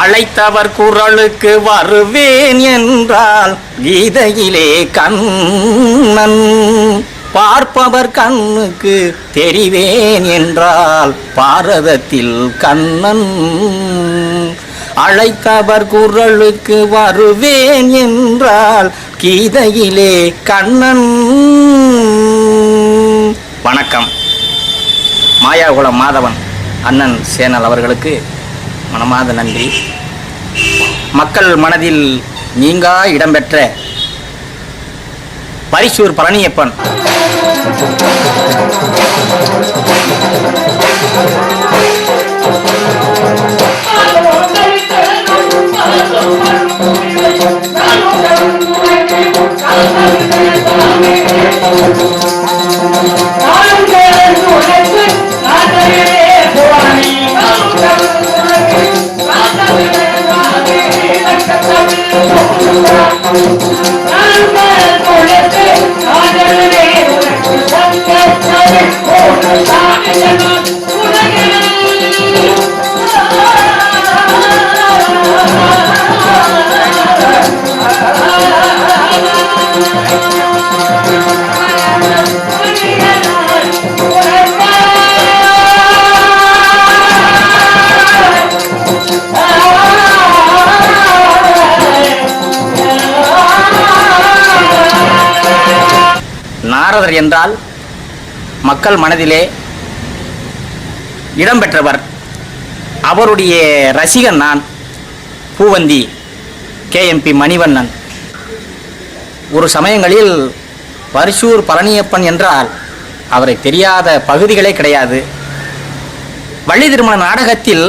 அழைத்தவர் குரலுக்கு வருவேன் என்றால் கீதையிலே கண்ணன். பார்ப்பவர் கண்ணுக்கு தெரிவேன் என்றால் பாரதத்தில் கண்ணன். அழைத்தவர் குரலுக்கு வருவேன் என்றால் கீதையிலே கண்ணன். வணக்கம். மாயாகுளம் மாதவன் அண்ணன் சேனல் அவர்களுக்கு மனமாத நன்றி. மக்கள் மனதில் நீங்கா இடம்பெற்ற பரிசூர் பழனியப்பன். நாரதர் என்றால் மக்கள் மனதிலே இடம்பெற்றவர். அவருடைய ரசிகன் நான் பூவந்தி கேஎம்பி மணிவண்ணன். ஒரு சமயங்களில் பரிசூர் பழனியப்பன் என்றால் அவரை தெரியாத பகுதிகளே கிடையாது. வள்ளி திருமண நாடகத்தில்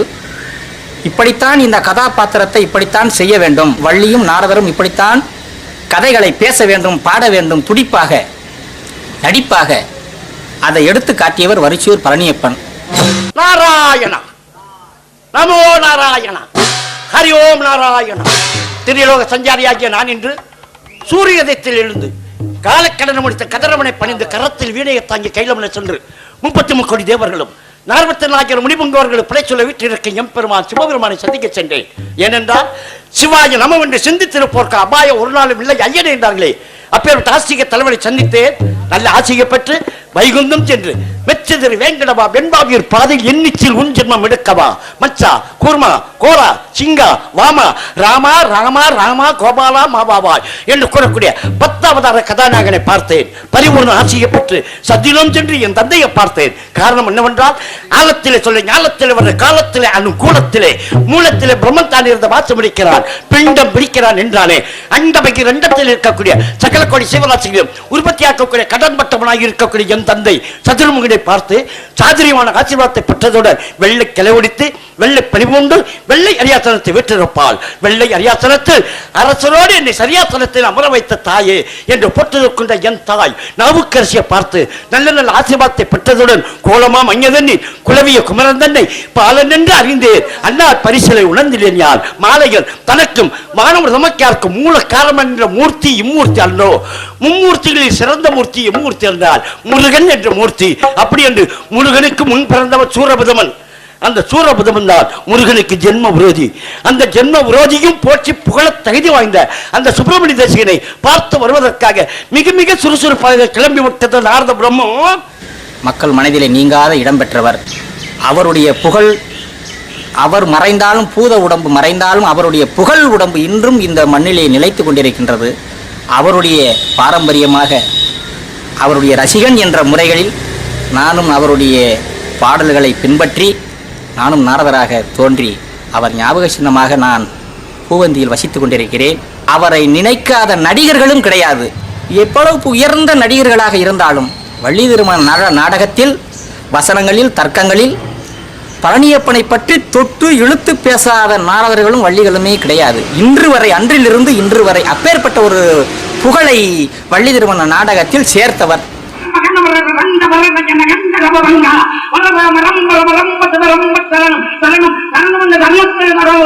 இப்படித்தான் இந்த கதாபாத்திரத்தை இப்படித்தான் செய்ய வேண்டும். வள்ளியும் நாரதரும் இப்படித்தான் கதைகளை பேச வேண்டும் பாட வேண்டும் துடிப்பாக நடிப்பாக. அதை எடுத்து காட்டியவர் வரிச்சூர் பழனியப்பன். நாராயணா. நமோ நாராயணா. ஹரி ஓம் நாராயணா. திரியலோக சஞ்சாரியாகிய நான் இன்று சூரியதத்தில் எழுந்து காலக்கடன் முடித்த கதிரவனை பணிந்து கரத்தில் வீணையை தாங்கி கைலமனை சென்று முப்பத்தி முக்கோடி தேவர்களும் நாற்பத்தி நாயகர் முனிபுங்கவர்கள் பிழை சொல்ல வீட்டிருக்க எம்பெருமான் சிவபெருமானை சந்திக்க சென்றேன். ஏனென்றால் சிவாய நமவென்று என்று சிந்தித்திருப்போர்க்கு அபாயம் ஒரு நாளும் இல்லை ஐயனே என்றார்களே. அப்பேற்பட்ட ஆசிரியர் தலைவரை சந்தித்து நல்ல ஆசிரியப்பட்டு வைகுந்தம் சென்று வெச்சதிரு வேங்கடவா வெண்பாவியர் பாதையில் எண்ணிச்சில் உன் ஜென்மம் எடுக்கவா? மச்சா கூர்மா கோரா சிங்கா வாமா ராமா ராமா ராமா கோபாலா மாபாவாய் என்று கூறக்கூடிய பத்தாவதார கதாநாயகனை பார்த்தேன். பரிபூர்ண ஆசியப்பட்டு பெற்று சத்தியம் சென்று என் தந்தையை பார்த்தேன். காரணம் என்னவென்றால் ஆழத்திலே சொல்ல ஞாலத்திலே வர காலத்திலே அனுகூலத்திலே மூலத்திலே பிரம்மன் தான் இருந்த வாசம் பிடிக்கிறான் பிண்டம் பிடிக்கிறான் என்றானே. அண்டபைக்கு ரெண்டத்தில் இருக்கக்கூடிய சகல கோடி சிவராசிகளும் உற்பத்தியாக்கக்கூடிய கடன் பட்டவனாக இருக்கக்கூடிய என் தந்தை சதுர்முகனை பார்த்து சாதுரியமான ஆசீர்வாதத்தை பெற்றதுடன் வெள்ளை கிளவடித்து வெள்ளை பணிபூண்டு வெள்ளை அரியாசனத்தை விட்டிருப்பாள் வெள்ளை அரியாசனத்தில் அரசரோடு என்னை சரியாசனத்தில் அமர வைத்த தாயே என்று போற்றிருக்கின்ற என் தாய் நாவுக்கரசியை பார்த்து நல்ல நல்ல ஆசீர்வாதத்தை பெற்றதுடன் கோலமா மஞ்சதண்ணி குலவிய குமரன் தன்னை பாலன் என்று அறிந்தேன் அன்னார் பரிசலை உணர்ந்திலேன் யார்? மாலைகள் தனக்கும் மாணவர் சமக்கியாருக்கும் மூல காரணம் என்ற மூர்த்தி இம்மூர்த்தி அல்லோ? மும்மூர்த்திகளில் சிறந்த மூர்த்தி எம்மூர்த்தி என்றால் முருகன் என்ற மூர்த்தி. அப்படி என்று முருகனுக்கு முன் பிறந்தவர் சூரபுதமன். அந்த சூரபுதமன் தான் முருகனுக்கு ஜென்ம விரோதி. அந்த ஜென்ம விரோதியும் போற்றி புகழ தகுதி வாய்ந்த அந்த சுப்பிரமணிய தேசிகனை பார்த்து வருவதற்காக மிக மிக சுறுசுறுப்பாக கிளம்பி விட்டது நாரத பிரம்மம் மக்கள் மனதிலே நீங்காத இடம்பெற்றவர் அவருடைய புகழ் அவர் மறைந்தாலும் பூத உடம்பு மறைந்தாலும் அவருடைய புகழ் உடம்பு இன்றும் இந்த மண்ணிலே நிலைத்து கொண்டிருக்கின்றது. அவருடைய பாரம்பரியமாக அவருடைய ரசிகன் என்ற முறைகளில் நானும் அவருடைய பாடல்களை பின்பற்றி நானும் நாரதராக தோன்றி அவர் ஞாபக சின்னமாக நான் பூவந்தியில் வசித்து கொண்டிருக்கிறேன். அவரை நினைக்காத நடிகர்களும் கிடையாது. எவ்வளவு உயர்ந்த நடிகர்களாக இருந்தாலும் வள்ளி திருமண நாடகத்தில் வசனங்களில் தர்க்கங்களில் பழனியப்பனை பற்றி தொட்டு இழுத்து பேசாத நாரதர்களும் வள்ளிகளுமே கிடையாது. இன்று வரை அன்றிலிருந்து இன்று வரை அப்பேற்பட்ட ஒரு புகழை வள்ளி திருமண நாடகத்தில் சேர்த்தவர்.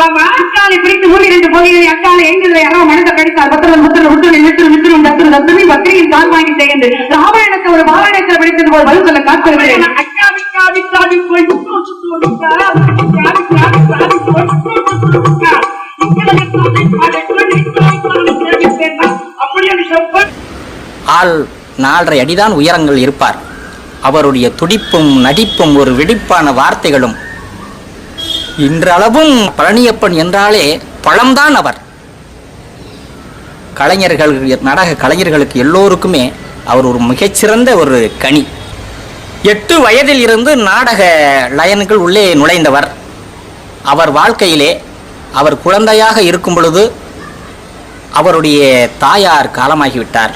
ராமாயணத்தை பிரித்து மூன்றிரண்டு பகுதிகளை அக்காலை ஐந்தில் யாரோ ஆள் நாலரை அடிதான் உயரங்கள் இருப்பார். அவருடைய துடிப்பும் நடிப்பும் ஒரு வெடிப்பான வார்த்தைகளும். இன்றளவும் பழனியப்பன் என்றாலே பழம்தான் அவர். கலைஞர்கள் நாடக கலைஞர்களுக்கு எல்லோருக்குமே அவர் ஒரு மிகச்சிறந்த ஒரு கனி. எட்டு வயதில் இருந்து நாடக லயன்கள் உள்ளே நுழைந்தவர். அவர் வாழ்க்கையிலே அவர் குழந்தையாக இருக்கும் பொழுது அவருடைய தாயார் காலமாகிவிட்டார்.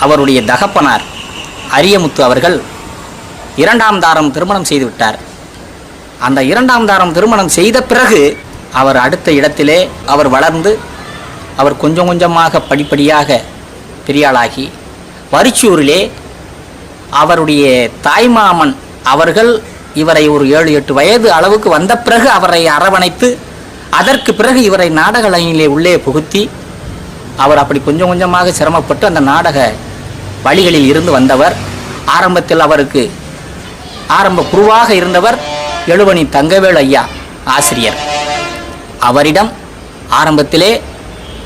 அவருடைய தகப்பனார் அரியமுத்து அவர்கள் இரண்டாம் தாரம் திருமணம் செய்துவிட்டார். அந்த இரண்டாம் தாரம் திருமணம் செய்த பிறகு அவர் அடுத்த இடத்திலே அவர் வளர்ந்து அவர் கொஞ்சம் கொஞ்சமாக படிப்படியாக பெரியாளாகி வரிச்சூரிலே அவருடைய தாய்மாமன் அவர்கள் இவரை ஒரு ஏழு எட்டு வயது அளவுக்கு வந்த பிறகு அவரை அரவணைத்து அதற்கு பிறகு இவரை நாடக லைனிலே உள்ளே புகுத்தி அவர் அப்படி கொஞ்சம் கொஞ்சமாக சிரமப்பட்டு அந்த நாடக வழிகளில் இருந்து வந்தவர். ஆரம்பத்தில் அவருக்கு ஆரம்ப குருவாக இருந்தவர் எழுவனி தங்கவேல் ஐயா ஆசிரியர். அவரிடம் ஆரம்பத்திலே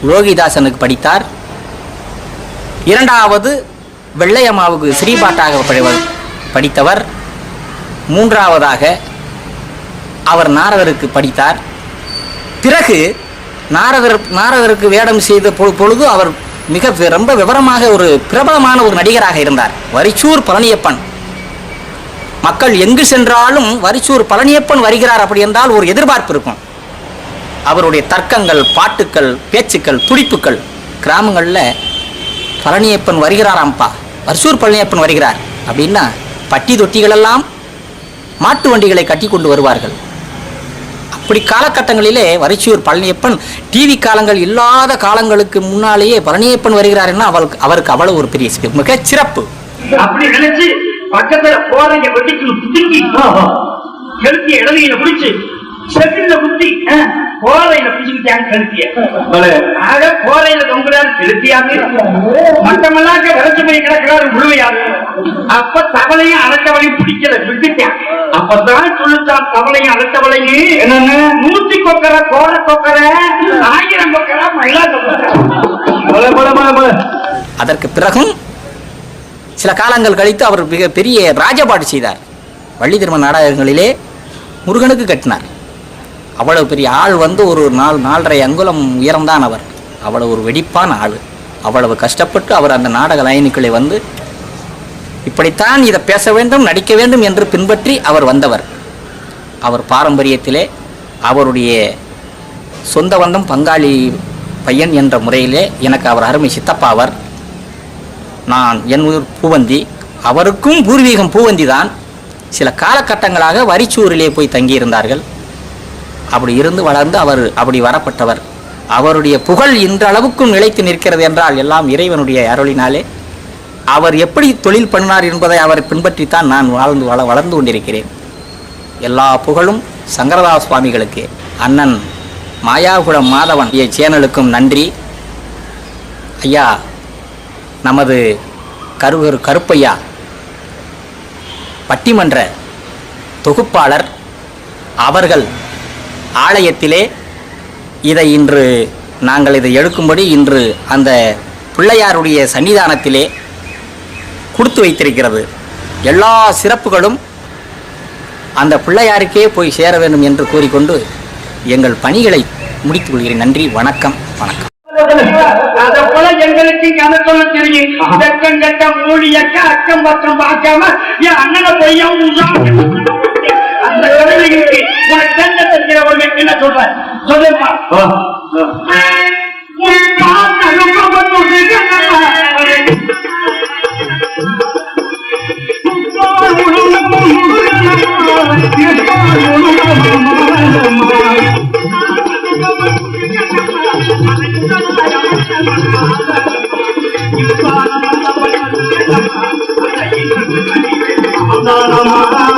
லோகிதாசனுக்கு படித்தார். இரண்டாவது வெள்ளையம்மாவுக்கு ஸ்ரீபாட்டாக படித்தவர். மூன்றாவதாக அவர் நாரதருக்கு படித்தார். பிறகு நாரதர் நாரதருக்கு வேடம் செய்த பொ- பொழுது அவர் மிக ரொம்ப விவரமாக ஒரு பிரபலமான ஒரு நடிகராக இருந்தார். வரிச்சூர் பழனியப்பன். மக்கள் எங்கு சென்றாலும் வரிச்சூர் பழனியப்பன் வருகிறார் அப்படி என்றால் ஒரு எதிர்பார்ப்பு இருக்கும். அவருடைய தர்க்கங்கள் பாட்டுக்கள் பேச்சுக்கள் துடிப்புக்கள் கிராமங்களில் பழனியப்பன் வருகிறாராம்ப்பா. வரிசூர் பழனியப்பன் வருகிறார். அப்படின்னா பட்டி தொட்டிகளெல்லாம் மாட்டு வண்டிகளை கட்டி கொண்டு வருவார்கள். இப்படி காலகட்டங்களிலே வரிச்சியூர் பழனியப்பன் டிவி காலங்கள் இல்லாத காலங்களுக்கு முன்னாலேயே பழனியப்பன் வருகிறார் என்ன அவளுக்கு அவருக்கு அவ்வளவு ஒரு பெரிய மிக சிறப்பு. அப்படி நினைச்சு பக்கத்துல போறீங்க வெட்டிக்கு புதுக்கி கழுத்தி இடவையில பிடிச்சு செட்டில குத்தி போறையில பிடிச்சுக்கிட்டாங்க கழுத்திய ஆக போறையில தொங்குறாரு கழுத்தியாது மட்டமெல்லாம் விரைச்சு போய் கிடக்கிறாரு முழுமையாது அப்ப தவளையும் அடக்கவளையும் பிடிக்கல விட்டுட்டான். அப்பதான் சொல்லுத்தான் தவளையும் அடக்கவளையும் என்னன்னு? நூத்தி கொக்கர கோர கொக்கர ஆயிரம் கொக்கர மயிலா கொக்கர. அதற்கு பிறகும் சில காலங்கள் கழித்து அவர் மிக பெரிய ராஜபாடு செய்தார். வள்ளி திருமண நாடகங்களிலே முருகனுக்கு கட்டினார். அவ்வளவு பெரிய ஆள் வந்து ஒரு நாலு நாலரை அங்குலம் உயரம்தான் அவர். அவ்வளவு ஒரு வெடிப்பான ஆள். அவ்வளவு கஷ்டப்பட்டு அவர் அந்த நாடக லைனுக்களை வந்து இப்படித்தான் இதை பேச வேண்டும் நடிக்க வேண்டும் என்று பின்பற்றி அவர் வந்தவர். அவர் பாரம்பரியத்திலே அவருடைய சொந்த வந்தம் பங்காளி பையன் என்ற முறையிலே எனக்கு அவர் அருமை சித்தப்பா அவர். நான் என் ஊர் பூவந்தி. அவருக்கும் பூர்வீகம் பூவந்தி தான் சில காலகட்டங்களாக வரிச்சூரிலே போய் தங்கியிருந்தார்கள். அப்படி இருந்து வளர்ந்து அவர் அப்படி வரப்பட்டவர். அவருடைய புகழ் இன்றளவுக்கும் நிலைத்து நிற்கிறது என்றால் எல்லாம் இறைவனுடைய அருளினாலே. அவர் எப்படி தொழில் பண்ணினார் என்பதை அவர் பின்பற்றித்தான் நான் வாழ்ந்து வள வளர்ந்து கொண்டிருக்கிறேன். எல்லா புகழும் சங்கரதாஸ் சுவாமிகளுக்கு. அண்ணன் மாயாகுளம் மாதவன் சேனலுக்கும் நன்றி. ஐயா நமது கருகரு கருப்பையா பட்டிமன்ற தொகுப்பாளர் அவர்கள் ஆலயத்திலே இதை இன்று நாங்கள் இதை எடுக்கும்படி இன்று அந்த பிள்ளையாருடைய சன்னிதானத்திலே கொடுத்து வைத்திருக்கிறது எல்லா சிறப்புகளும் அந்த பிள்ளையாருக்கே போய் சேர வேண்டும் என்று கூறிக்கொண்டு எங்கள் பணிகளை முடித்துக் கொள்கிறேன் நன்றி வணக்கம் வணக்கம் அத போல எங்களுக்கு கதை சொல்ல தெரியும் வெக்கம் கட்ட மூலியக்க அக்கம் பக்கம் பார்க்காம என் அண்ணனை பொய்யா அந்த உனக்கு কোথায় জলের পার Thank you.